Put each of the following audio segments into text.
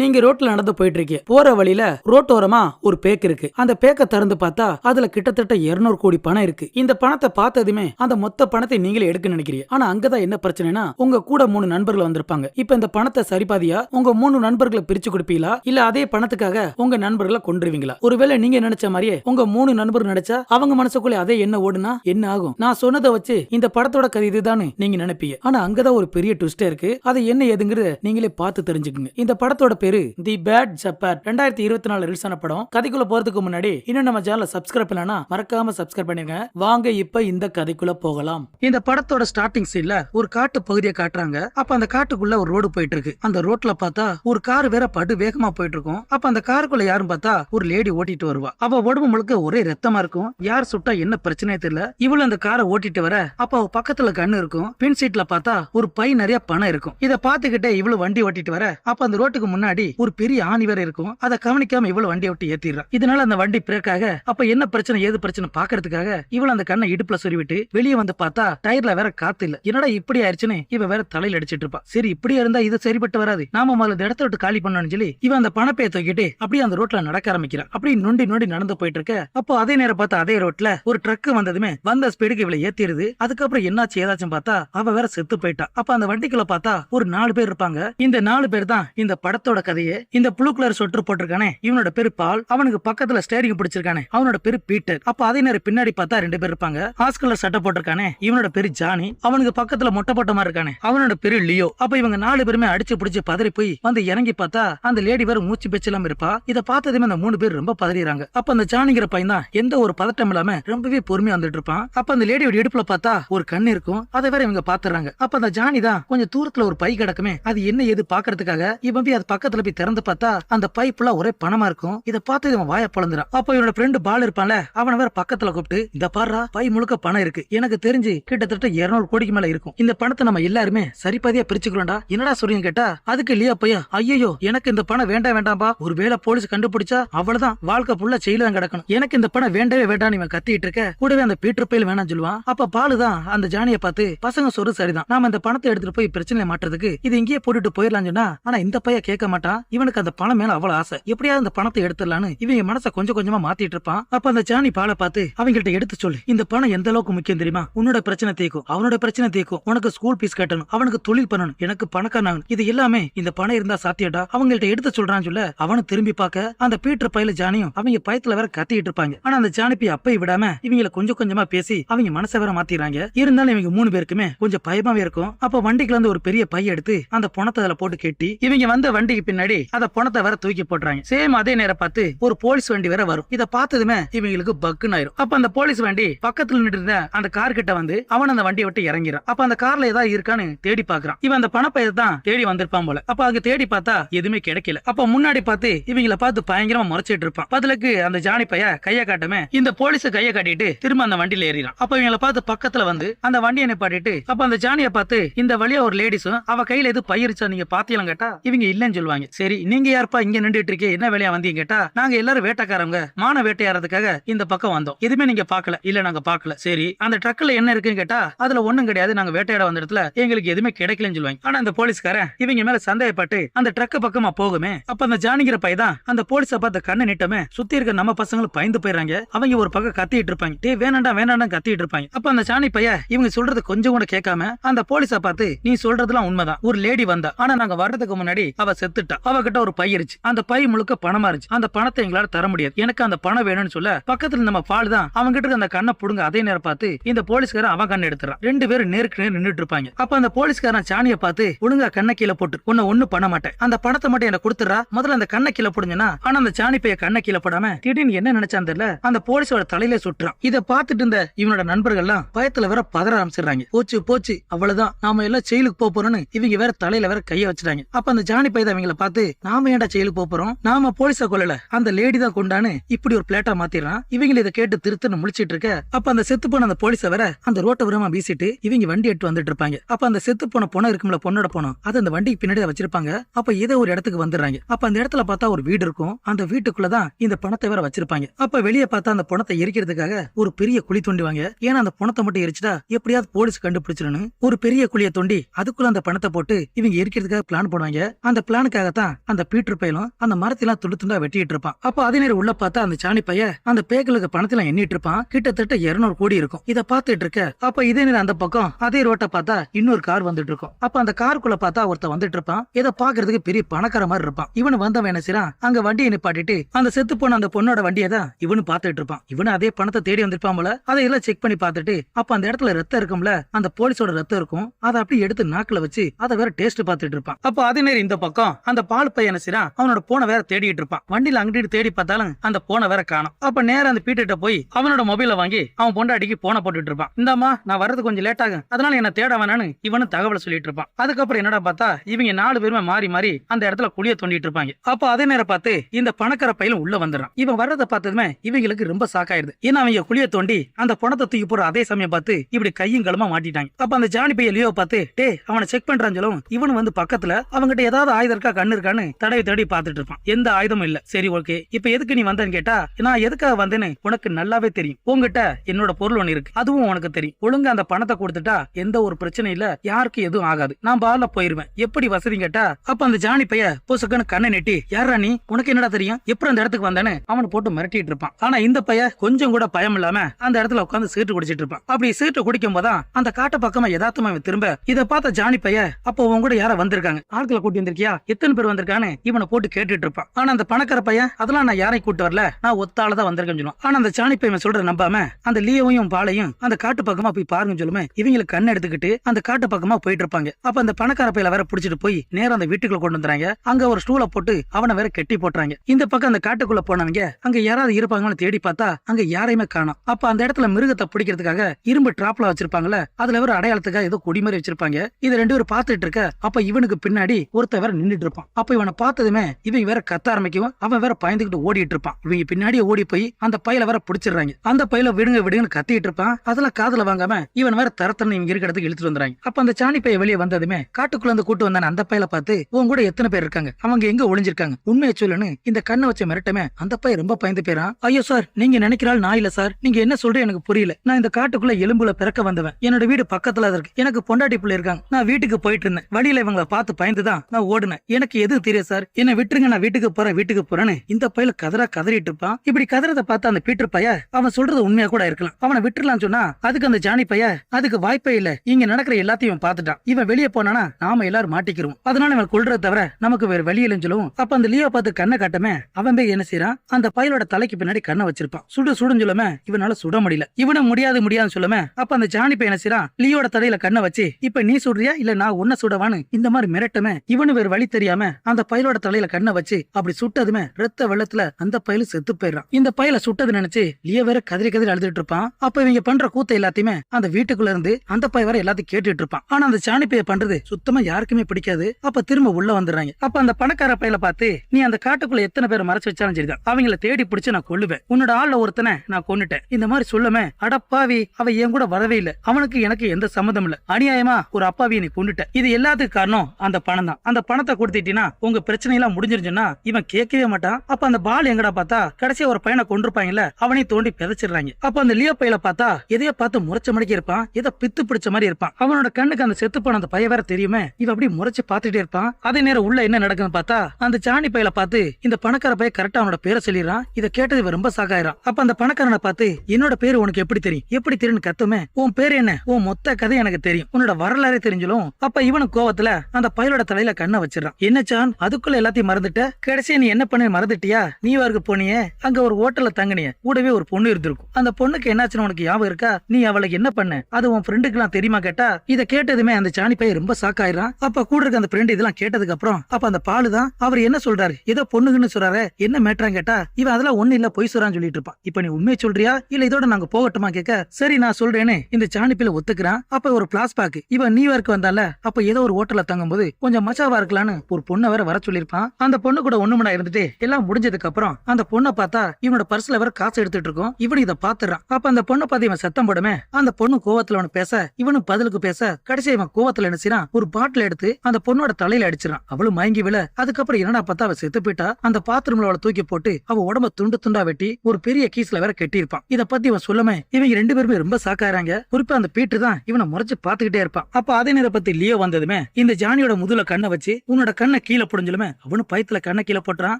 நீங்க ரோட்ல நடந்து போயிட்டு இருக்கீங்க போற வழியில ரோட்டோரமா ஒரு பேக் இருக்கு. அந்த பேக்க திறந்து பார்த்தா அதுல கிட்டத்தட்ட 200 கோடி பணம் இருக்கு. இந்த பணத்தை பார்த்ததுமே அந்த மொத்த பணத்தை நீங்களே எடுக்க நினைக்கிறீங்க. ஆனா அங்கதான் என்ன பிரச்சனைனா உங்க கூட மூணு நண்பர்கள் வந்திருப்பாங்க. இப்ப இந்த பணத்தை சரிபாதியா? உங்க மூணு நண்பர்களை பிரிச்சு கொடுப்பீங்களா? இல்ல அதே பணத்துக்காக உங்க நண்பர்களை கொண்டுருவீங்களா ஒருவேளை நீங்க நினைச்ச மாதிரியே உங்க மூணு நண்பர் நினைச்சா அவங்க மனசுக்குள்ள அதே என்ன ஓடுனா என்ன ஆகும்? நான் சொன்னதை வச்சு இந்த படத்தோட கதை இதுதான் நீங்க நினைப்பீங்க. ஆனா அங்கதான் ஒரு பெரிய ட்விஸ்டே இருக்கு. அது என்ன ஏதுங்கிறத நீங்களே பார்த்து தெரிஞ்சுக்கங்க. இந்த படத்தோட பேரு தி பேட் ஜப்பார். ரெண்டாயிரத்தி இருபத்தி நாலு ரிலீஸ் ஆன படம். கதைக்குள்ள போறதுக்கு முன்னாடி இன்னும் நம்ம சேனலை சப்ஸ்கிரைப் பண்ணலனா மறக்காம சப்ஸ்கிரைப் பண்ணிருங்க. வாங்க இப்ப இந்த கதைக்குள்ள போகலாம். இந்த படத்தோட ஸ்டார்டிங் சீன்ல ஒரு காட்டு பகுதியை காட்டுறாங்க. அப்ப அந்த காட்டுக்குள்ள ஒரு ரோடு போயிட்டு இருக்கு அந்த ரோட்ல பார்த்தா ஒரு கார் வேற படு வேகமா போயிட்டு இருக்கும் அப்ப அந்த காருக்குள்ள யாரும் பார்த்தா ஒரு லேடி ஓட்டிட்டு வருவா. அவ உடம்பு முழுக்க ஒரே ரத்தமா இருக்கும். யார் சுட்டா என்ன பிரச்சனையே தெரியல. இவ்வளவு அந்த காரை ஓட்டிட்டு வர அப்ப அவ பக்கத்துல கண்ணு இருக்கும். பின் சீட்ல பார்த்தா ஒரு பை நிறைய பணம் இருக்கும். இத பாத்துக்கிட்டே இவ்வளவு வண்டி ஓட்டிட்டு வர அப்ப அந்த ரோட்டுக்கு முன்னாடி ஒரு பெரிய ஆணி வேற இருக்கும். அதை கவனிக்காம இவ்வளவு வண்டியை விட்டு ஏத்திடுறான் இதனால அந்த வண்டி பிரேக்காக அப்ப என்ன பிரச்சனை ஏது பிரச்சனை பாக்குறதுக்காக இவள் அந்த கண்ணை இடுப்புல சொருவிட்டு வெளியே வந்து பார்த்தா டயர்ல வேற காத்து இல்ல. என்னடா இப்படி ஆயிடுச்சுன்னு இவ வேற தலையில அடிச்சிட்டு இருப்பா. சரி இப்படியா இருந்தா இது சரிப்பட்டு வராது. நாம முதல்ல இந்த இடத்த விட்டு காலி பண்ணணும்னு சொல்லி இவன் அந்த பணப்பைய தூக்கிட்டு அப்படியே அந்த ரோட்ல நடக்க ஆரம்பிக்கிறான். அப்படி நொண்டி நொண்டி நடந்து போயிட்டு இருக்க. அப்போ அதே நேரம் பார்த்தா அதே ரோட்ல ஒரு ட்ரக் வந்ததுமே வந்த ஸ்பீடுக்கு இவளை ஏத்திடுது. அதுக்கப்புறம் என்னாச்சு ஏதாச்சும் பார்த்தா அவ வேற செத்து போயிட்டா. அப்ப அந்த வண்டிக்குள்ள பார்த்தா ஒரு நாலு பேர் இருப்பாங்க. இந்த நாலு பேர் தான் இந்த படத்தோட கதையே. இந்த ப்ளூ கலர் சொட்டர் போட்டிருக்கானே. இவனோட பேரு பால். அவனுக்கு பக்கத்துல ஸ்டேரிங் பிடிச்சிருக்கானே. அவனோட பேரு பீட்டர். அப்ப அதே நேரம் பின்னாடி பார்த்தா ரெண்டு பேர் இருப்பாங்க. ஆஸ் கலர் சட்டை போட்டிருக்கானே. இவனோட பேரு ஜானி. அவனுக்கு பக்கத்துல மொட்டை போட்ட மாதிரி இருக்கானே. அவனோட பேரு லியோ. அப்ப இவங்க நாலு பேருமே அடிச்சு பிடிச்சு பதறி போய் வந்து இறங்கி பார்த்தா அந்த லேடி வேற மூச்சு பேச்செல்லாம் இருப்பா. இத பார்த்ததுமே அந்த மூணு பேர் ரொம்ப பதறிறாங்க அப்ப அந்த ஜானிங்கிற பையன் தான் எந்த ஒரு பதட்டம் இல்லாம ரொம்பவே பொறுமையா வந்துட்டு இருப்பான். அப்ப அந்த லேடியோட இடுப்புல பார்த்தா ஒரு கண் இருக்கும். அதை வேற இவங்க பாத்துறாங்க அப்ப அந்த ஜானி தான் கொஞ்சம் தூரத்துல ஒரு பை கிடக்குமே. அது என்ன ஏது பாக்குறதுக்காக? இவன் போய் அது பக்கத்துல போய் திறந்து பார்த்தா அந்த பை ஃபுல்லா ஒரே பணமா இருக்கும். இத பார்த்து இவன் வாய பழந்துறான் அப்ப இவனோட ஃப்ரெண்டு பால் இருப்பான்ல அவன வேற பக்கத்துல கூப்பிட்டு இந்த பாடுறா பை முழுக்க பணம் இருக்கு. எனக்கு தெரிஞ்சு கிட்டத்தட்ட 200 கோடிக்கு மேல இருக்கும். இந்த பணத்தை நம்ம எல்லாருமே சரிபாதியா பிரிச்சுக்கிறோம்டா. என்னடா சொல்றீங்க கேட்டா அதுக்கு இல்லையா பையா? ஐயோ எனக்கு இந்த பணம் வேண்டாம் வேண்டாம்பா. ஒருவேளை போலீஸ் கண்டுபிடிச்சா அவ்வளவுதான். வாழ்க்கை ஃபுல்லா ஜெயில கிடக்கணும். எனக்கு இந்த பணம் வேண்டவே வேண்டாம் இவன் கத்திட்டு இருக்க. கூடவே அந்த பீட்டர் பையில் வேணாம் சொல்லுவான். அப்ப பாலு தான் அந்த ஜானிய பார்த்து பசங்க சொல்றது சரிதான். நாம இந்த பணத்தை எடுத்துட்டு போய் பிரச்சனை மாட்டுறதுக்கு இது இங்கேயே போட்டுட்டு போயிடலாம் சொன்னா ஆனா இந்த பையன் கேட்க மாட்டான். இவனுக்கு அந்த பணம் மேல அவ்வளவு ஆசை. எப்படியாவது அந்த பணத்தை எடுத்துடலான்னு இவங்க மனசை கொஞ்சம் கொஞ்சமா மாத்திட்டு இருப்பான். அப்ப அந்த ஜானி பாலை பார்த்து அவங்கள்ட்ட எடுத்து சொல்லு. இந்த பணம் எந்த அளவுக்கு முக்கியம் தெரியுமா? உன்னோட பிரச்சனை தீக்கும் அவனோட பிரச்சனை தீக்கும் உனக்கு ஸ்கூல் ஃபீஸ் கட்டணும். அவனுக்கு தொழில் பண்ணணும். எனக்கு பணக்காரனாகணும். இது எல்லாமே இந்த பணம் இருந்தா சாத்தியடா அவங்கள்ட்ட எடுத்து சொல்றான்னு சொல்ல அவனு திரும்பி பார்க்க அந்த பீட்டர் பையில ஜானியும் அவங்க பயத்துல வேற கத்திட்டு இருப்பாங்க. ஆனா அந்த ஜானிப்பை போய் அப்பை விடாம இவங்கள கொஞ்சம் கொஞ்சமா பேசி அவங்க மனசை வேற மாத்திடுறாங்க. இருந்தாலும் இவங்க மூணு பேருக்குமே கொஞ்சம் பயமாவே இருக்கும். அப்ப வண்டிக்குள்ள இருந்து ஒரு பெரிய பை எடுத்து அந்த பணத்தை அதுல போட்டு கட்டி இவங்க வந்த பின்னாடி அந்த பணத்தை வேற தூக்கி போட்டுறாங்க. சேம் அதே நேரம் பார்த்து ஒரு போலீஸ் வண்டி வேற வரும். இத பார்த்ததுமே இவங்களுக்கு பக்குன்னு ஆயிரும். அப்ப அந்த போலீஸ் வண்டி பக்கத்துல நின்று இருந்த அந்த கார் கிட்ட வந்து அவன் அந்த வண்டியை விட்டு இறங்கிறான் அப்ப அந்த கார்ல ஏதாவது இருக்கான்னு தேடி பாக்குறான் இவன் அந்த பணப்பையை தான் தேடி வந்திருப்பான் போல. அப்ப அங்க தேடி பார்த்தா எதுவுமே கிடைக்கல. அப்ப முன்னாடி பார்த்து இவங்கள பார்த்து பயங்கரமா முறைச்சிட்டு இருப்பான். பதிலுக்கு அந்த ஜானி பைய கைய காட்டமே இந்த போலீஸ் கைய காட்டிட்டு திரும்ப அந்த வண்டியில ஏறிறான் அப்ப இவங்கள பார்த்து பக்கத்துல வந்து அந்த வண்டியை நிப்பாட்டிட்டு அப்ப அந்த ஜானிய பார்த்து இந்த வழியா ஒரு லேடிஸும் அவ கையில எது பயிருச்சா நீங்க பாத்தீங்களா கேட்டா இவங்க இல்லன்னு சொல்லுவாங்க. சரி நீங்க யாருப்பா இங்க நின்றுட்டு இருக்கே என்ன வேலையா வந்தீங்க கேட்டா நாங்க எல்லாரும் வேட்டைக்காரவங்க மான வேட்டையாடுறதுக்காக இந்த பக்கம் வந்தோம். எதுவுமே நீங்க பாக்கல இல்ல நாங்க பாக்கல சரி அந்த ட்ரக்ல என்ன இருக்குன்னு கேட்டா அதுல ஒண்ணும் கிடையாது. நாங்க வேட்டையாட வந்த இடத்துல எங்களுக்கு எதுவுமே கிடைக்கலன்னு சொல்லுவாங்க. ஆனா அந்த போலீஸ்காரன் இவங்க மேல சந்தேகப்பட்டு அந்த ட்ரக் பக்கமா போகுமே அப்ப அந்த ஜானிங்கிற பையதான் அந்த போலீஸ பார்த்த கண்ணு நிட்டமே சுத்தி இருக்க நம்ம பசங்களும் பயந்து போயிடுறாங்க. அவங்க ஒரு பக்கம் கத்திட்டு இருப்பாங்க. டே வேணாண்டா வேணாண்டா கத்திட்டு இருப்பாங்க. அப்ப அந்த ஜானி பைய இவங்க சொல்றது கொஞ்சம் கூட கேட்காம அந்த போலீஸ பார்த்து நீ சொல்றதுலாம் உண்மைதான். ஒரு லேடி வந்தா. ஆனா நாங்க வர்றதுக்கு முன்னாடி அவ செத்துட்டா அவகிட்ட ஒரு பை இருந்துச்சு அந்த பை முழுக்க பணமா இருந்துச்சு அந்த பணத்தை எங்களால தர முடியாது. எனக்கு அந்த பணம் வேணும்னு சொல்ல பக்கத்துல நம்ம பால் தான். அவங்க கிட்ட அந்த கண்ணை புடுங்க. அதே நேரம் பார்த்து இந்த போலீஸ்காரன் அவன் கண்ணை எடுத்துறான். ரெண்டு பேரும் நேருக்கு நேர் நின்றுட்டு இருப்பாங்க. அப்ப அந்த போலீஸ்காரன் சாணியை பார்த்து ஒழுங்கா கண்ணை கீழே போட்டு. உன்ன ஒண்ணு பண்ண மாட்டேன். அந்த பணத்தை மட்டும் எனக்கு கொடுத்துறா முதல்ல அந்த கண்ணை கீழே போடுங்கன்னா ஆனா அந்த சாணி பைய கண்ணை கீழே போடாம திடீர்னு என்ன நினைச்சான் தெரியல அந்த போலீஸோட தலையில சுட்டுறான். இதை பார்த்துட்டு இருந்த இவனோட நண்பர்கள்லாம் பயத்துல வேற பதற ஆரம்பிச்சிடுறாங்க. போச்சு போச்சு. அவ்வளவுதான். நாம எல்லாம் செயலுக்கு போறோம்னு இவங்க வேற தலையில வேற கைய வச்சிட்டாங்க. அப்ப அந்த ஜானி பையன் அவங்கள பார்த்து நாம ஏன்டா செயலுக்கு போக போறோம்? நாம போலீஸ கொல்லல. அந்த லேடி தான் கொண்டான்னு இப்படி ஒரு பிளேட்டா மாத்திடுறான். இவங்க இதை கேட்டு திருத்தன்னு முடிச்சிட்டு இருக்க. அப்ப அந்த செத்து போன அந்த போலீஸ வேற அந்த ரோட்டை விரமா வீசிட்டு இவங்க வண்டி எடுத்து வந்துட்டு இருப்பாங்க. அப்ப அந்த செத்து போன பொணம் இருக்கும்ல பொண்ணோட போனோம். அது அந்த வண்டிக்கு பின்னாடி வச்சிருப்பாங்க. அப்ப ஏதோ ஒரு இடத்துக்கு வந்துடுறாங்க. அப்ப அந்த இடத்துல பார்த்தா ஒரு வீடு இருக்கும். அந்த வீட்டுக்குள்ளதான் இந்த பணத்தை வேற வச்சிருப்பாங்க. அப்ப வெளியே பார்த்தா அந்த பணத்தை எரிக்கிறதுக்காக ஒரு பெரிய குழி தோண்டுவாங்க. ஏன்னா அந்த பணத்தை மட்டும் எரிச்சிட்டா எப்படியாவது போலீஸ் கண்டுபிடிச்சிடணும். ஒரு பெரிய குழியை தோண்டி அதுக்குள்ள அந்த பணத்தை போட்டு இவங்க எரிக்கிறதுக்காக பிளான் போடுவாங்க. அந்த பிளானுக்காக அதுக்காகத்தான் அந்த பீட்டர் பையலும் அந்த மரத்திலாம் துண்டு துண்டா வெட்டிட்டு இருப்பான். அப்ப அதே நேரம் உள்ள பார்த்தா அந்த சாணி பைய அந்த பேக்களுக்கு பணத்தெல்லாம் எண்ணிட்டு இருப்பான். கிட்டத்தட்ட 200 கோடி இருக்கும். இதை பார்த்துட்டு இருக்க. அப்ப இதே நேரம் அந்த பக்கம் அதே ரோட்டை பார்த்தா இன்னொரு கார் வந்துட்டு இருக்கும். அப்ப அந்த காருக்குள்ள பார்த்தா ஒருத்தன் வந்துட்டு இருப்பான். இதை பாக்குறதுக்கு பெரிய பணக்கார மாதிரி இருப்பான். இவனு வந்தவன் என்ன செய்றான்? அங்க வண்டியை நிப்பாட்டிட்டு அந்த செத்து போன அந்த பொண்ணோட வண்டியை தான் இவனு பாத்துட்டு இருப்பான். இவனு அதே பணத்தை தேடி வந்திருப்பான் போல. அதை எல்லாம் செக் பண்ணி பார்த்துட்டு அப்ப அந்த இடத்துல ரத்தம் இருக்கும்ல அந்த போலீஸோட ரத்தம் இருக்கும். அதை அப்படியே எடுத்து நாக்குல வச்சு அதை வேற டேஸ்ட் பார்த்துட்டு இருப்பான். அப்ப அதே நேரம் இந்த பக்கம் அந்த பால் பையன் என்ன அவனோட போனை வேற தேடிட்டு இருப்பான். வண்டியில அங்கிட்டு தேடி பார்த்தாலும் அந்த போனை வேற காணும். அப்ப நேரம் அந்த பீட்டர்கிட்ட போய் அவனோட மொபைல வாங்கி அவன் பொண்டாட்டிக்கு போனை போட்டுட்டு இருப்பான். இந்தம்மா நான் வர்றது கொஞ்சம் லேட் ஆகும். அதனால என்ன தேட வேணான்னு இவனும் தகவல் சொல்லிட்டு இருப்பான். அதுக்கப்புறம் என்னடா பார்த்தா இவங்க நாலு பேருமே மாறி மாறி அந்த இடத்துல குழிய தோண்டிட்டு இருப்பாங்க. அப்ப அதே நேரம் பார்த்து இந்த பணக்கார பையலும் உள்ள வந்துடுறான். இவன் வர்றதை பார்த்ததுமே இவங்களுக்கு ரொம்ப சாக்காயிருது. ஏன்னா அவங்க குழிய தோண்டி அந்த பணத்தை தூக்கி போற அதே சமயம் பார்த்து இப்படி கையும் களமா மாட்டிட்டாங்க. அப்ப அந்த ஜானி பையன் லியோ பார்த்து டே அவனை செக் பண்றான்னு சொல்லும் இவனு வந்து பக்கத்துல அவங்ககிட்ட ஏதாவது ஆயுதம் இருக்கா கண்ணு இருக்கான்னு தடவி தடவி பார்த்துட்டு இருப்பான் எந்த ஆயுதமும் இல்ல. சரி ஓகே. இப்ப எதுக்கு நீ வந்தேன்னு கேட்டா நான் எதுக்காக வந்தேன்னு உனக்கு நல்லாவே தெரியும். உங்ககிட்ட என்னோட பொருள் ஒண்ணு இருக்கு. அதுவும் உனக்கு தெரியும். ஒழுங்கா அந்த பணத்தை கொடுத்துட்டா எந்த ஒரு பிரச்சனையும் இல்ல. யாருக்கும் எதுவும் ஆகாது. நான் பால போயிருவேன். எப்படி வசதி கேட்டா அப்ப அந்த ஜானி பைய பொசுக்கன்னு கண்ணை நெட்டி யாரா நீ? உனக்கு என்னடா தெரியும்? எப்படி அந்த இடத்துக்கு வந்தானு அவனை போட்டு மிரட்டிட்டு இருப்பான் ஆனா இந்த பைய கொஞ்சம் கூட பயம் இல்லாம அந்த இடத்துல உட்காந்து சீட்டு குடிச்சிட்டு இருப்பான் அப்படி சீட்டு குடிக்கும் போதான் அந்த காட்டு பக்கமா யதார்த்தமா திரும்ப இதை பார்த்த ஜானி பைய அப்போ உன் கூட யாரா வந்திருக்காங்க. ஆட்களை கூட்டி வந்திருக்கியா? எத்தனை பேர் வந்திருக்கான்னு இவனை போட்டு கேட்டுட்டு இருப்பான். ஆனா அந்த பணக்கார பையன் அதெல்லாம் நான் யாரையும் கூட்டு வரல. நான் ஒத்தால தான் வந்திருக்கேன்னு சொல்லுவான். ஆனா அந்த ஜானி பையன் சொல்ற நம்பாம அந்த லீவையும் பாலையும் அந்த காட்டு பக்கமா போய் பாருங்க சொல்லுமே இவங்களுக்கு கண் எடுத்துக்கிட்டு அந்த காட்டு பக்கமா போயிட்டு இருப்பாங்க. அப்ப அந்த பணக்கார பையில வேற புடிச்சிட்டு போய் நேரம் அந்த வீட்டுக்குள்ள கொண்டு வந்துறாங்க அங்க ஒரு ஸ்டூல போட்டு அவனை வேற கெட்டி போட்டுறாங்க. இந்த பக்கம் அந்த காட்டுக்குள்ள போனவங்க அங்க யாராவது இருப்பாங்கன்னு தேடி பார்த்தா அங்க யாரையுமே காணும். அப்ப அந்த இடத்துல மிருகத்தை பிடிக்கிறதுக்காக இரும்பு டிராப்ல வச்சிருப்பாங்கல்ல அதுல ஒரு அடையாளத்துக்காக ஏதோ கொடி மாதிரி வச்சிருப்பாங்க. இது ரெண்டு பேரும் பார்த்துட்டு இருக்க அப்ப இவனுக்கு பின்னாடி ஒருத்தன் வேற நின்னுட்டு இருப்பான். அப்ப இவனை பார்த்ததுமே இவன் வேற கத்த ஆரம்பிக்குவான் அவன் வேற பயந்துகிட்டு ஓடிட்டு இருப்பான். இவங்க பின்னாடியே ஓடி போய் அந்த பையில வேற பிடிச்சிடுறாங்க. அந்த பையில விடுங்க விடுங்கன்னு கத்திட்டு இருப்பான். அதெல்லாம் காதல வாங்காம இவன் வேற தரத்தன்னு இவங்க இருக்கிற இடத்துக்கு இழுத்துட்டு வந்துறாங்க அப்ப அந்த சாணி பைய வெளியே வந்ததுமே காட்டுக்குள்ள இருந்து கூட்டு வந்தான அந்த பையில பார்த்து உன் கூட எத்தனை பேர் இருக்காங்க? அவங்க எங்க ஒளிஞ்சிருக்காங்க? உண்மையை சொல்லுன்னு இந்த கண்ணை வச்ச மிரட்டமே அந்த பையன் ரொம்ப பயந்து போயிறான். ஐயோ சார் நீங்க நினைக்கிறாள் நான் இல்ல சார். நீங்க என்ன சொல்ற எனக்கு புரியல. நான் இந்த காட்டுக்குள்ள எலும்புல பிறக்க வந்தவன். என்னோட வீடு பக்கத்துல இருக்கு. எனக்கு பொண்டாட்டி பிள்ளை இருக்காங்க. நான் வீட்டுக்கு போயிட்டு இருந்தேன். வழியில இவங்களை பார்த்து பயந்துதான் நான் ஓடுனேன். எனக்கு எது தெரியும் சார் என்ன விட்டுருங்க நான் வீட்டுக்கு போறேன் வீட்டுக்கு போறேன்னு. இந்த பையில கதறா கதறிட்டு இருப்பான். இப்படி கதறத பார்த்து அந்த பீட்டர் பைய அவன் சொல்றது உண்மையா கூட இருக்கலாம். அவனை விட்டுலாம் சொன்னா அதுக்கு அந்த ஜானி பைய அதுக்கு வாய்ப்பே இல்ல. இங்க நடக்கிற எல்லாத்தையும் பார்த்துட்டான். இவன் வெளியே போனானா நாம எல்லாரும் மாட்டிக்கிறோம் அதனால இவன் கொள்றத தவிர நமக்கு வேற வழி இல்லைன்னு சொல்லுவோம். அப்ப அந்த லியோ பார்த்து கண்ணை காட்டமே அவன் போய் என்ன செய்யறான் அந்த பயலோட தலைக்கு பின்னாடி கண்ணை வச்சிருப்பான். சுடு சுடுன்னு சொல்லுமே இவனால சுட முடியல. இவனும் முடியாது முடியாதுன்னு சொல்லுமே அப்ப அந்த ஜானி பையன் என்ன செய்யறான் லியோட தலையில கண்ணை வச்சு இப்ப நீ சுடுறியா? இல்ல நான் உன்ன சுடவான்னு? இந்த மாதிரி மிரட்டமே இவனு வேற வழி தெரியாம அந்த பயலோட தலையில கண்ணை வச்சு அப்படி சுட்டதுமே ரத்த வெள்ளத்துல அந்த பயலு செத்து போயிடுறான். இந்த பயல சுட்டது நினைச்சு லியோ வேற கதறி கதறி அழுதுட்டு இருப்பான். அப்ப இவங்க பண்ற கூத்த எல்லாத்தையுமே அந்த வீட்டுக்குள்ள இருந்து அந்த பைய வர எல்லாத்தையும் கேட்டுட்டு இருப்பான். ஆனா அந்த சாணிப்பைய பண்றது சுத்தமா யாருக்குமே பிடிக்காது. அப்ப திரும்ப உள்ள வந்துடுறாங்க. அப்ப அந்த பணக்கார பையில பார்த்து நீ அந்த காட்டுக்குள்ள எத்தனை பேர் மறைச்சு வச்சாலும் சரிதான். அவங்கள தேடி பிடிச்சு நான் கொல்லுவேன். உன்னோட ஆள்ல ஒருத்தனை நான் கொன்னுட்டேன். இந்த மாதிரி சொல்லுமே அடப்பாவி அவ என் கூட வரவே இல்ல. அவனுக்கு எனக்கு எந்த சம்மந்தம் இல்ல. அநியாயமா ஒரு அப்பாவியை நீ கொண்டுட்ட இது எல்லாத்துக்கும் காரணம் அந்த பணம் தான் அந்த பணத்தை கொடுத்து கொடுத்துட்டீங்கன்னா உங்க பிரச்சனை எல்லாம் முடிஞ்சிருச்சுன்னா இவன் கேட்கவே மாட்டான். அப்ப அந்த பால் எங்கடா பார்த்தா கடைசியா ஒரு பையனை கொண்டிருப்பாங்கல்ல அவனையும் தோண்டி பிதைச்சிடுறாங்க. அப்ப அந்த லியோ பையில பார்த்தா எதையோ பார்த்து முறைச்ச மணிக்கு இருப்பான் எதை பித்து பிடிச்ச மாதிரி இருப்பான். அவனோட கண்ணுக்கு அந்த செத்து போன அந்த பைய வேற தெரியுமே இவன் அப்படி முறைச்சு பார்த்துட்டே இருப்பான். அதே நேரம் உள்ள என்ன நடக்குதுன்னு பார்த்தா அந்த சாணி பையில பார்த்து இந்த பணக்கார பைய கரெக்டா அவனோட பேரை சொல்லிடுறான். இதை கேட்டது இவன் ரொம்ப சாகாயிரான் அப்ப அந்த பணக்காரனை பார்த்து என்னோட பேரு உனக்கு எப்படி தெரியும்? எப்படி தெரியும்னு கத்துமே உன் பேர் என்ன? உன் மொத்த கதை எனக்கு தெரியும். உன்னோட வரலாறே தெரிஞ்சலும் அப்ப இவனு கோவத்துல அந்த பயலோட தலையில கண்ணை வச்சிடறான். என்ன சான்? அதுக்குள்ள எல்லாத்தையும் மறந்துட்ட? கடைசியா நீ என்ன பண்ண மறந்துட்டியா? நீ வாருக்கு போனியே. அங்க ஒரு ஹோட்டல்ல தங்கினிய. கூடவே ஒரு பொண்ணு இருந்திருக்கும். அந்த பொண்ணுக்கு என்னாச்சுன்னு உனக்கு ஞாபகம் இருக்கா? நீ அவளுக்கு என்ன பண்ண? அது உன் ஃப்ரெண்டுக்கு எல்லாம் தெரியுமா கேட்டா இதை கேட்டதுமே அந்த சாணி பையன் ரொம்ப சாக்காயிரான் அப்ப கூட இருக்க அந்த ஃப்ரெண்ட் இதெல்லாம் கேட்டதுக்கு அப்புறம் அப்ப அந்த பாலு தான் அவர் என்ன சொல்றாரு? ஏதோ பொண்ணுக்குன்னு சொல்றாரு என்ன மேட்ரான்னு கேட்டா இவன் அதெல்லாம் ஒண்ணு இல்ல பொய் சொல்றான்னு சொல்லிட்டு இருப்பான். இப்ப நீ உண்மையை சொல்றியா? இல்ல இதோட நாங்க போகட்டுமா கேட்க சரி நான் சொல்றேன்னு இந்த சாணி பையில ஒத்துக்கிறான். அப்ப ஒரு பிளாஸ்பாக் இவன் நியூயார்க் வந்தால அப்ப ஏதோ ஒரு ஹோட்டல்ல தங்கும்போது கொஞ்சம் மச்சாவா இருக்கலான்னு ஒரு பொண்ணை வேற வர சொல்லிருப்பான் அந்த பொண்ணு கூட ஒண்ணுமடா இருந்துட்டு எல்லாம் முடிஞ்சதுக்கு அப்புறம் அந்த பொண்ணை பார்த்தா இவனோட பர்ஸ்ல வேற காசு எடுத்துட்டு இருக்கோம். இவனு இதை பாத்துறான் அப்ப அந்த பொண்ணை பார்த்து இவன் சத்தம் போடுமே அந்த பொண்ணு கோவத்துல அவனு பேச இவனும் பதிலுக்கு பேச கடைசி இவன் கோவத்துல என்ன ஒரு பாட்டில் எடுத்து அந்த பொண்ணோட தலையில அடிச்சிடான் அவளும் மயங்கி விழ அதுக்கப்புறம் என்னடா பார்த்தா அவ செத்து போயிட்டா? அந்த பாத்ரூம்ல அவளை தூக்கி போட்டு அவ உடம்ப துண்டு துண்டா வெட்டி ஒரு பெரிய கீஸ்ல வேற கட்டியிருப்பான். இத பத்தி இவன் சொல்லுமே இவங்க ரெண்டு பேருமே ரொம்ப சாக்காராங்க. குறிப்பா அந்த பீட்டர் தான் இவனை முறைச்சு பாத்துக்கிட்டே இருப்பான். அப்ப அதே நேரம் பத்தி லியோ வந்ததுமே இந்த ஜானியோட முதுல கண்ணை வச்சு உன்னோட கண்ணை கண்ணை கீழே புடிஞ்சலுமே அவனும் பயத்துல கண்ணை கீழே போட்டுறான்.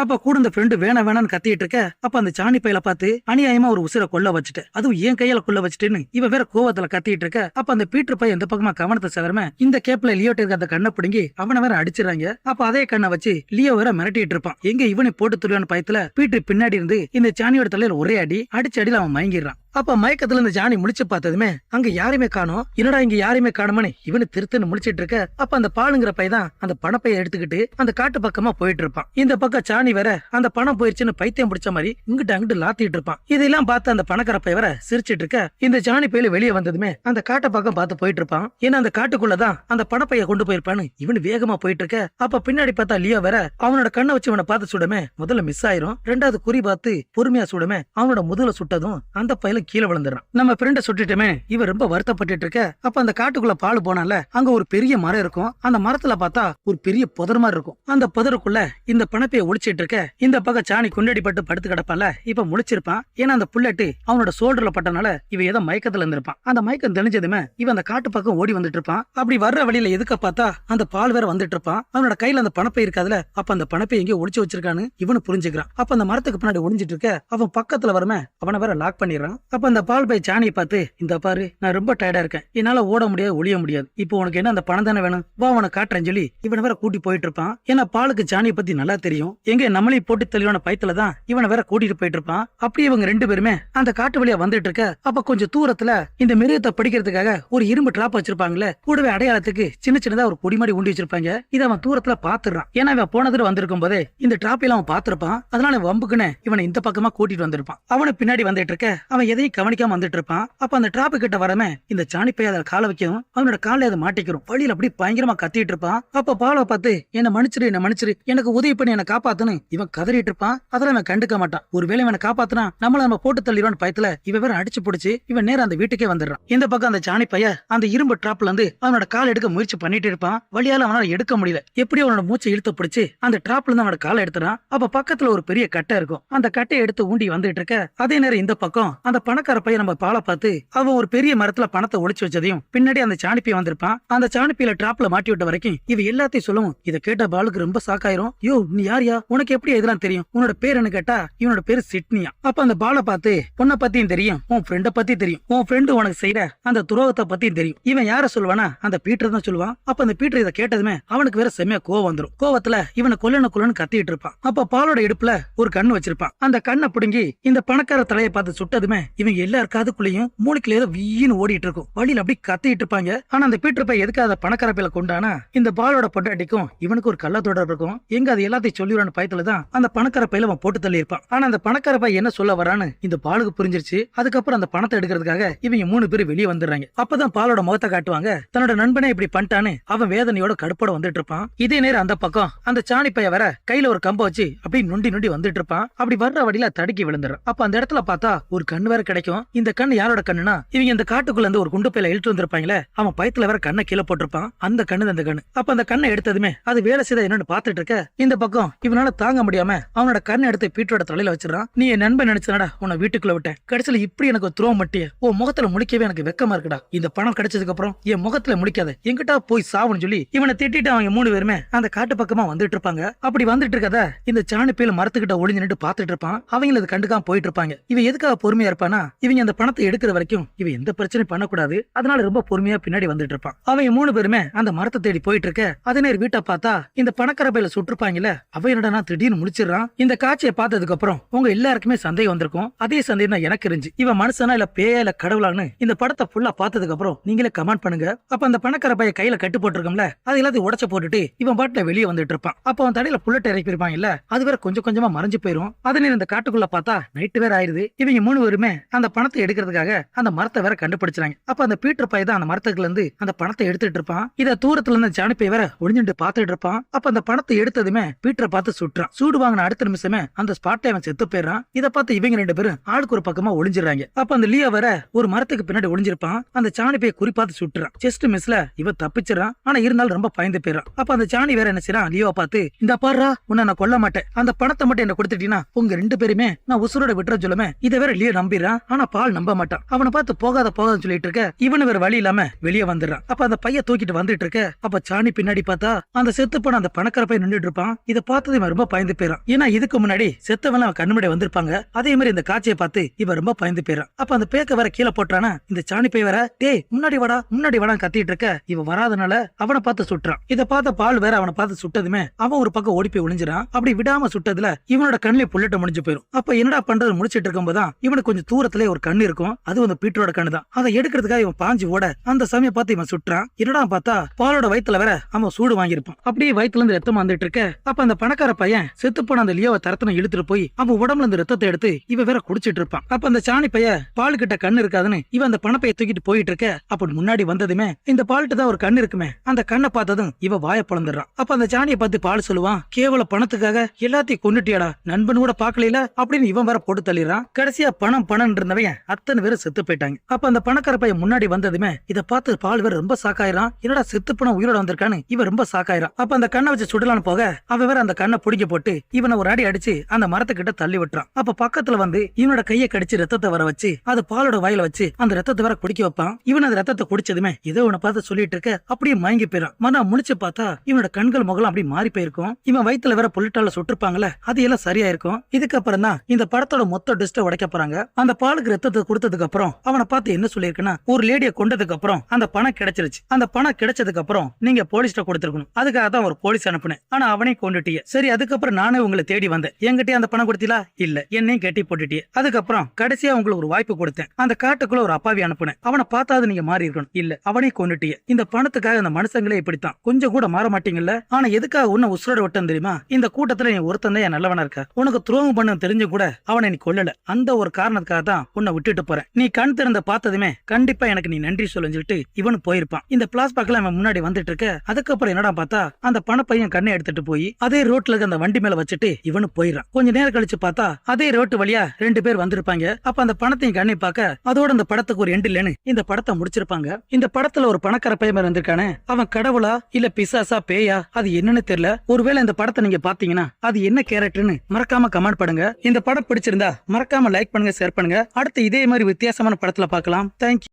அப்ப கூட இந்த ஃப்ரெண்டு வேணா வேணான்னு கத்திட்டு இருக்க அப்ப அந்த சாணி பையில பார்த்து அநியாயமா ஒரு உசிரை கொல்ல வச்சுட்டு. அதுவும் என் கையால கொள்ள வச்சுட்டுன்னு இவன் வேற கோவத்துல கத்திட்டு இருக்க. அப்ப அந்த பீட்டர் பையன் எந்த பக்கமா கவனத்தை செதறமே இந்த கேப்ல லியோட்டு இருக்க அந்த கண்ணை பிடுங்கி அவனை வேற அடிச்சிடறாங்க. அப்ப அதே கண்ணை வச்சு லியோ வேற மிரட்டிட்டு இருப்பான். எங்க இவனை போட்டு துருவான பயத்துல பீட்டர் பின்னாடி இருந்து இந்த சாணியோட தலையில ஒரே அடி அடிச்ச அடியில் அவன் மயங்கிடுறான். அப்ப மயக்கத்துல இந்த ஜானி முழிச்சு பார்த்ததுமே அங்க யாரையுமே காணும். என்னடா இங்க யாரையுமே காணுமனு இவனு திருத்துன்னு முழிச்சிட்டு இருக்க அப்ப அந்த பாலுங்கிற பையன் அந்த பணப்பைய எடுத்துக்கிட்டு அந்த காட்டு பக்கமா போயிட்டு இருப்பான். இந்த பக்கம் சாணி வேற அந்த பணம் போயிருச்சுன்னு பைத்தியம் பிடிச்ச மாதிரி இங்கிட்ட அங்கிட்டு லாத்திட்டு இருப்பான். இதெல்லாம் பார்த்து அந்த பணக்கார பைய வேற சிரிச்சிட்டு இருக்க இந்த ஜானி பையில வெளியே வந்ததுமே அந்த காட்டை பக்கம் பார்த்து போயிட்டு இருப்பான். ஏன்னா அந்த காட்டுக்குள்ளதான் அந்த பணப்பைய கொண்டு போயிருப்பான்னு இவனு வேகமா போயிட்டு இருக்க. அப்ப பின்னாடி பார்த்தா லியோ வேற அவனோட கண்ணை வச்சு இவனை பார்த்து சுடமே முதல்ல மிஸ் ஆயிரும். ரெண்டாவது குறி பார்த்து பொறுமையா சுடமே அவனோட முதல சுட்டதும் அந்த பையில கீழே விழுந்துறான் நம்ம ஃப்ரெண்டை சுட்டுட்டுமே இவன் ரொம்ப வருத்தப்பட்டுட்டு இருக்க? அப்ப அந்த காட்டுக்குள்ள பால் போனால அங்க ஒரு பெரிய மரம் இருக்கும். அந்த மரத்துல பார்த்தா ஒரு பெரிய புதர் மாதிரி இருக்கும். அந்த புதருக்குள்ள இந்த பணப்பைய ஒழிச்சிட்டு இருக்க இந்த பக்கம் சாணி குண்டடி பட்டு படுத்து கிடப்பால இப்ப முழிச்சிருப்பான். ஏன்னா அந்த புல்லட்டு அவனோட சோல்டர்ல பட்டனால இவன் ஏதோ மயக்கத்துல இருந்திருப்பான். அந்த மயக்கம் தெளிஞ்சதுமே இவன் அந்த காட்டு பக்கம் ஓடி வந்துட்டு இருப்பான். அப்படி வர்ற வழியில எதுக்க பார்த்தா அந்த பால் வேற வந்துட்டு இருப்பான். அவனோட கையில அந்த பணப்பை இருக்காதுல அப்ப அந்த பணப்பை எங்கேயோ ஒளிச்சு வச்சிருக்கான்னு இவனு புரிஞ்சுக்கிறான். அப்ப அந்த மரத்துக்கு பின்னாடி ஒளிஞ்சிட்டு இருக்க அவன் பக்கத்துல வரமே அவனை வேற லாக் பண்ணிடுறான். அப்ப அந்த பால் பை சாணியை பார்த்து இந்த பாரு நான் ரொம்ப டயர்டா இருக்கேன். என்னால ஓட முடியாது ஒளிய முடியாது. இப்போ உனக்கு என்ன அந்த பணம் தானே வேணும்? வா உனக்கு காட்டுறேன்னு சொல்லி இவனை வேற கூட்டி போயிட்டு இருப்பான். ஏன்னா பாலுக்கு சாணியை பத்தி நல்லா தெரியும். எங்க நம்மளையும் போட்டு தெளிவான பயத்துல தான் இவனை வேற கூட்டிட்டு போயிட்டு இருப்பான். அப்படி இவங்க ரெண்டு பேருமே அந்த காட்டு வழியா வந்துட்டு இருக்க அப்ப கொஞ்சம் தூரத்துல இந்த மிருகத்தை படிக்கிறதுக்காக ஒரு இரும்பு டிராப் வச்சிருப்பாங்களே கூடவே அடையாளத்துக்கு சின்ன சின்னதா ஒரு கொடிமாடி உண்டி வச்சிருப்பாங்க. இதை அவன் தூரத்துல பாத்துறான் ஏன்னா இவன் போன தடவை வந்திருக்கும் போதே இந்த டிராப்பில அவன் பாத்திருப்பான் அதனால வம்புக்குன்னு இவனை இந்த பக்கமா கூட்டிட்டு வந்திருப்பான். அவனை பின்னாடி வந்துட்டு இருக்க அவன் எதையும் கவனிக்காம வந்துட்டு இருப்பான் அப்ப அந்த டிராப் கிட்ட வரமே இந்த சாணிப்பை அதை அதில் வைக்கும் அவனோட கால அதை மாட்டிக்கிறோம். வழியில அப்படி பயங்கரமா கத்திட்டு இருப்பான். அப்ப பாலை பார்த்து என்ன மன்னிச்சிரு என்ன மன்னிச்சிரு. எனக்கு உதவி பண்ணி என்ன காப்பாத்துன்னு இவன் கதறிட்டு இருப்பான். அதெல்லாம் இவன் கண்டுக்க மாட்டான். ஒருவேளை இவனை காப்பாத்துனா நம்மள நம்ம போட்டு தள்ளிடுவான் பயத்துல இவன் வேற அடிச்சு பிடிச்சி இவன் நேரம் அந்த வீட்டுக்கே வந்துடுறான். இந்த பக்கம் அந்த சாணி பைய அந்த இரும்பு டிராப்ல இருந்து அவனோட கால் எடுக்க முயற்சி பண்ணிட்டு இருப்பான். வழியால அவனால எடுக்க முடியல. எப்படி அவனோட மூச்சை இழுத்து பிடிச்சி அந்த டிராப்ல இருந்து அவனோட காலை எடுத்துறான். அப்ப பக்கத்துல ஒரு பெரிய கட்டை இருக்கும். அந்த கட்டையை எடுத்து ஊண்டி வந்துட்டு இருக்க அதே நேரம் இந்த பக்கம் அந்த பணக்கார பையன் நம்ம பாலை பார்த்து அவன் ஒரு பெரிய மரத்துல பணத்தை ஒழிச்சு வச்சதையும் பின்னாடி அந்த சாணிப்பி வந்திருப்பான். அந்த சாணிப்பியில டிராப்ல மாட்டி விட்ட வரைக்கும் இவ எல்லாத்தையும் சொல்லவும் இதை கேட்ட பாலுக்கு ரொம்ப சாக்காயிரும். யோ நீ யாரியா? உனக்கு எப்படி இதெல்லாம் தெரியும்? உன்னோட பேர் என்ன கேட்டா இவனோட பேரு சிட்னியா. அப்ப அந்த பாலை பார்த்து உன்னை பத்தியும் தெரியும் உன் ஃப்ரெண்ட பத்தி தெரியும். உன் ஃப்ரெண்டு உனக்கு செய்யற அந்த துரோகத்தை பத்தியும் தெரியும். இவன் யார சொல்லுவானா அந்த பீட்டர் தான் சொல்லுவான். அப்ப அந்த பீட்டர் இதை கேட்டதுமே அவனுக்கு வேற செம்மையா கோவம் வந்துடும் கோவத்துல இவனை கொல்லணும் கொல்லணும் கத்திட்டு இருப்பான். அப்ப பாலோட இடுப்புல ஒரு கண்ணு வச்சிருப்பான். அந்த கண்ணை பிடுங்கி இந்த பணக்கார தலையை பார்த்து சுட்டதுமே இவங்க எல்லார் காதுக்குள்ளேயும் மூளைக்குள்ள ஏதோ வீன்னு ஓடிட்டு இருக்கும் வழியில அப்படி கத்திட்டு இருப்பாங்க ஆனா அந்த பீட்டர் பை எதுக்கு அதை பணக்கார பையில கொண்டானா? இந்த பாலோட பொட்டாட்டிக்கும் இவனுக்கு ஒரு கள்ள தொடர்பு இருக்கும். எங்க அது எல்லாத்தையும் சொல்லிடுறான்னு பயத்துல தான் அந்த பணக்கார பையில அவன் போட்டு தள்ளி இருப்பான் ஆனா அந்த பணக்கார பை என்ன சொல்ல வரான்னு இந்த பாலுக்கு புரிஞ்சிருச்சு. அதுக்கப்புறம் அந்த பணத்தை எடுக்கிறதுக்காக இவங்க மூணு பேர் வெளியே வந்துடுறாங்க. அப்பதான் பாலோட முகத்தை காட்டுவாங்க. தன்னோட நண்பனை இப்படி பண்ணிட்டான்னு அவன் வேதனையோட கடுப்போட வந்துட்டு இருப்பான் இதே நேரம் அந்த பக்கம் அந்த சாணி பைய வர கையில ஒரு கம்ப வச்சு அப்படி நொண்டி நொண்டி வந்துட்டு இருப்பான் அப்படி வர்ற வழியில தடுக்கி விழுந்துடும் அப்ப அந்த இடத்துல பார்த்தா ஒரு கண் வேற கிடைக்கும். இந்த கண்ணு யாரோட கண்ணுனா இவங்க இந்த காட்டுக்குள்ள இருந்து ஒரு குண்டு பையில இழுத்து வந்திருப்பாங்களே அவன் பயத்துல வேற கண்ணை கீழே போட்டிருப்பான். அந்த கண்ணு அந்த கண்ணு. அப்ப அந்த கண்ணை எடுத்ததுமே அது வேலை செய்த என்னன்னு பாத்துட்டு இருக்க இந்த பக்கம் இவனால தாங்க முடியாம அவனோட கண்ணை எடுத்து பீட்டரோட தலையில வச்சிடறான். நீ என் நண்பன் நினைச்சனடா உன்னை வீட்டுக்குள்ள விட்டேன். கடைசியில இப்படி எனக்கு துரோக மட்டிய உன் முகத்துல முடிக்கவே எனக்கு வெக்கமா இருக்குடா. இந்த பணம் கிடைச்சதுக்கு அப்புறம் என் முகத்துல முடிக்காத எங்கிட்டா போய் சாவுன்னு சொல்லி இவனை திட்டிட்டு அவங்க மூணு பேருமே அந்த காட்டு பக்கமா வந்துட்டு இருப்பாங்க. அப்படி வந்துட்டு இருக்கத இந்த சாணி பையில மரத்துக்கிட்ட ஒளிஞ்சு நின்று பாத்துட்டு இருப்பான். அவங்க அது கண்டுக்காம போயிட்டு இருப்பாங்க. இவன் எதுக்காக பொறுமையா இருப்பானா இவங்க அந்த பணத்தை எடுக்கிற வரைக்கும் இவன் எந்த பிரச்சனையும் பண்ணக்கூடாது. அதனால ரொம்ப பொறுமையா பின்னாடி வந்துட்டு இருப்பான். அவன் மூணு பேருமே அந்த மரத்தை தேடி போயிட்டு இருக்க அதே நேரம் வீட்டை பார்த்தா இந்த பணக்கரபையில பையில சுட்டிருப்பாங்கல்ல அவன் என்னடா திடீர்னு முடிச்சிடறான் இந்த காட்சியை பார்த்ததுக்கு அப்புறம் உங்க எல்லாருக்குமே சந்தேகம் வந்திருக்கும். அதே சந்தேகம் தான் எனக்கு இருந்துச்சு. இவன் மனுஷனா இல்ல பேயா இல்ல கடவுளான்னு இந்த படத்தை ஃபுல்லா பார்த்ததுக்கு அப்புறம் நீங்களே கமெண்ட் பண்ணுங்க. அப்ப அந்த பணக்கார பைய கையில கட்டு போட்டிருக்கோம்ல அது எல்லாத்தையும் உடச்சு போட்டுட்டு இவன் பாட்டுல வெளியே வந்துட்டு இருப்பான். அப்ப அவன் தடையில புல்லட் இறக்கி இருப்பாங்கல்ல அது வேற கொஞ்சம் கொஞ்சமா மறைஞ்சு போயிரும். அதனால இந்த காட்டுக்குள்ள பார்த்தா நைட்டு வேற ஆயிருது இவங்க மூணு பேருமே அந்த பணத்தை எடுக்கிறதுக்காக அந்த மரத்தை வேற கண்டுபிடிச்சாங்க அப்ப அந்த பீட்டர் பை தான் அந்த மரத்துக்குள்ள இருந்து அந்த பணத்தை எடுத்துட்டு இருப்பான். இத தூரத்துல இருந்து ஜானிப்பை வேற ஒளிஞ்சுட்டு பாத்துட்டு இருப்பான். அப்ப அந்த பணத்தை எடுத்ததுமே பீட்டரை பார்த்து சுட்டுறான். சூடு வாங்கின அடுத்த நிமிஷமே அந்த ஸ்பாட்ல அவன் செத்து போயிடுறான். இதை பார்த்து இவங்க ரெண்டு பேரும் ஆளுக்கு ஒரு பக்கமா ஒளிஞ்சிடறாங்க. அப்ப அந்த லியோ வேற ஒரு மரத்துக்கு பின்னாடி ஒளிஞ்சிருப்பான். அந்த சாணி பைய குறிப்பாத்து சுட்டுறான். செஸ்ட் மிஸ்ல இவன் தப்பிச்சிடறான். ஆனா இருந்தாலும் ரொம்ப பயந்து போயிடறான். அப்ப அந்த சாணி வேற என்ன செய்யறான்? லியோவை பார்த்து இந்த பாடுறா உன்னை நான் கொல்ல மாட்டேன். அந்த பணத்தை மட்டும் என்ன கொடுத்துட்டீங்கன்னா உங்க ரெண்டு பேருமே நான் உசுரோட விட்டுற சொல்லுமே இதை வேற லியோ நம்பிடுறான் சொல்லிடுறான் ஆனா பால் நம்ப மாட்டான். அவனை பார்த்து போகாத போகாதன்னு சொல்லிட்டு இருக்க. இவனு வேற வழி இல்லாம வெளியே வந்துடுறான். அப்ப அந்த பைய தூக்கிட்டு வந்துட்டு இருக்க. அப்ப சாணி பின்னாடி பார்த்தா அந்த செத்து போன அந்த பணக்கார பையன் நின்றுட்டு இருப்பான். இதை பார்த்தது இவன் ரொம்ப பயந்து போயிறான். ஏன்னா இதுக்கு முன்னாடி செத்தவன் அவன் கண்ணு முன்னாடி வந்திருப்பாங்க. அதே மாதிரி இந்த காட்சியை பார்த்து இவன் ரொம்ப பயந்து போயிறான். அப்ப அந்த பேக்க வேற கீழே போட்டானா இந்த சாணி பை வேற டே முன்னாடி வாடா முன்னாடி வாடா கத்திட்டு இருக்க. இவன் வராதனால அவனை பார்த்து சுட்டுறான். இதை பார்த்த பால் வேற அவனை பார்த்து சுட்டதுமே அவன் ஒரு பக்கம் ஓடி போய் ஒளிஞ்சிரான் அப்படி விடாம சுட்டதுல இவனோட கண்ணிலே புல்லட்ட முடிஞ்சு போயிரும். அப்ப என்னடா பண்றது? முடிச்சிட்டு இருக்கும்போது இவனுக்கு கொஞ்சம் தூரத்துல ஒரு கண்ணு இருக்கும். அது வந்து பீட்டரோட கண்ணு தான் அதை எடுக்கிறதுக்காக இவன் பாஞ்சு ஓட அந்த சமயம் பார்த்து இவன் சுட்டுறான். என்னடா பார்த்தா பாலோட வயித்துல வேற அவன் சூடு வாங்கியிருப்பான். அப்படியே வயித்துல இருந்து ரத்தம் வந்துட்டு இருக்க அப்ப அந்த பணக்கார பையன் செத்து போன அந்த லியோவை தரத்தனை இழுத்துட்டு போய் அவன் உடம்புல இருந்து ரத்தத்தை எடுத்து இவன் வேற குடிச்சிட்டு இருப்பான். அப்ப அந்த சாணி பைய பால் கிட்ட கண்ணு இருக்காதுன்னு இவன் அந்த பணப்பைய தூக்கிட்டு போயிட்டு இருக்க அப்ப முன்னாடி வந்ததுமே இந்த பால்கிட்ட தான் ஒரு கண்ணு இருக்குமே அந்த கண்ணை பார்த்ததும் இவ வாய பிளந்துடுறான். அப்ப அந்த சாணியை பார்த்து பால் சொல்லுவான் கேவல பணத்துக்காக எல்லாத்தையும் கொண்டுட்டியாடா நண்பன் கூட பாக்கல அப்படின்னு இவன் வேற போட்டு தள்ளிடுறான். கடைசியா பணம் பணம் இருந்தவன் அத்தனை பேரும் செத்து போயிட்டாங்க. அப்ப அந்த பணக்கார பையன் முன்னாடி வந்ததுமே இதை பார்த்து பால் வேற ரொம்ப சாக்காயிரான் என்னடா செத்து பணம் உயிரோட வந்திருக்கான்னு இவன் ரொம்ப சாக்காயிரான் அப்ப அந்த கண்ணை வச்சு சுடலான்னு போக அவன் வேற அந்த கண்ணை பிடிக்க போட்டு இவனை ஒரு அடி அடிச்சு அந்த மரத்துக்கிட்ட தள்ளி விட்டுறான். அப்ப பக்கத்துல வந்து இவனோட கையை கடிச்சு ரத்தத்தை வர வச்சு அது பாலோட வாயில வச்சு அந்த ரத்தத்தை வேற குடிக்க வைப்பான். இவன் அந்த ரத்தத்தை குடிச்சதுமே ஏதோ உன பார்த்து சொல்லிட்டு இருக்க அப்படியே மயங்கி போயிடும் மனா முடிச்சு பார்த்தா இவனோட கண்கள் முகலாம் அப்படி மாறி போயிருக்கும். இவன் வயித்துல வேற புல்லட்டால சுட்டிருப்பாங்கல்ல அது எல்லாம் சரியா இருக்கும் இதுக்கப்புறம் தான் இந்த படத்தோட மொத்த டிஸ்ட உடைக்க போறாங்க. அந்த பாலுக்கு ரத்தத்தை கொடுத்ததுக்கு அப்புறம் அவனை பார்த்து என்ன சொல்லியிருக்குன்னா ஒரு லேடியை கொண்டதுக்கு அப்புறம் அந்த பணம் கிடைச்சிருச்சு. அந்த பணம் கிடைச்சதுக்கு அப்புறம் நீங்க போலீஸ்ல கொடுத்துருக்கணும். அதுக்காக தான் ஒரு போலீஸ் அனுப்புனேன். ஆனா அவனே கொண்டுட்டிய. சரி அதுக்கப்புறம் நானே உங்களை தேடி வந்தேன். என்கிட்டயே அந்த பணம் கொடுத்தீங்களா இல்ல. என்னையும் கட்டி போட்டுட்டியே. அதுக்கப்புறம் கடைசியா உங்களுக்கு ஒரு வாய்ப்பு கொடுத்தேன். அந்த காட்டுக்குள்ள ஒரு அப்பாவி அனுப்புனேன். அவனை பார்த்தாது நீங்க மாறி இருக்கணும். இல்ல. அவனே கொண்டுட்டிய. இந்த பணத்துக்காக அந்த மனுஷங்களே இப்படித்தான். கொஞ்சம் கூட மாற மாட்டீங்கல்ல? ஆனா எதுக்காக உன்ன உசுரோட விட்டம் தெரியுமா? இந்த கூட்டத்துல நீ ஒருத்தன் தான் நல்லவனா இருக்க. உனக்கு துரோகம் பண்ண தெரிஞ்சு கூட அவனை நீ கொல்லல. அந்த ஒரு காரணத்துக்காக தான் உன்னை விட்டுட்டு போறேன். நீ கண் திறந்த பார்த்ததுமே கண்டிப்பா எனக்கு நீ நன்றி சொல்லுன்னு சொல்லிட்டு இவனு போயிருப்பான். இந்த பிளாஸ்பாக்ல அவன் முன்னாடி வந்துட்டு இருக்க அதுக்கப்புறம் என்னடா பார்த்தா அந்த பணப்பையன் கண்ணை எடுத்துட்டு போய் அதே ரோட்ல இருக்க அந்த வண்டி மேல வச்சுட்டு இவனு போயிடுறான். கொஞ்ச நேரம் கழிச்சு பார்த்தா அதே ரோட்டு வழியா ரெண்டு பேர் வந்திருப்பாங்க. அப்ப அந்த பணத்தையும் கண்ணை பார்க்க அதோட அந்த படத்துக்கு ஒரு எண்டு இல்லைன்னு இந்த படத்தை முடிச்சிருப்பாங்க. இந்த படத்துல ஒரு பணக்கார பையன் வந்திருக்கானே அவன் கடவுளா இல்ல பிசாசா பேயா அது என்னன்னு தெரியல. ஒருவேளை இந்த படத்தை நீங்க பாத்தீங்கன்னா அது என்ன கேரக்டர்னு மறக்காம கமெண்ட் பண்ணுங்க. இந்த படம் பிடிச்சிருந்தா மறக்காம லைக் பண்ணுங்க ஷேர் பண்ணுங்க. அடுத்து இதே மாதிரி வித்தியாசமான படத்துல பார்க்கலாம். தேங்க்யூ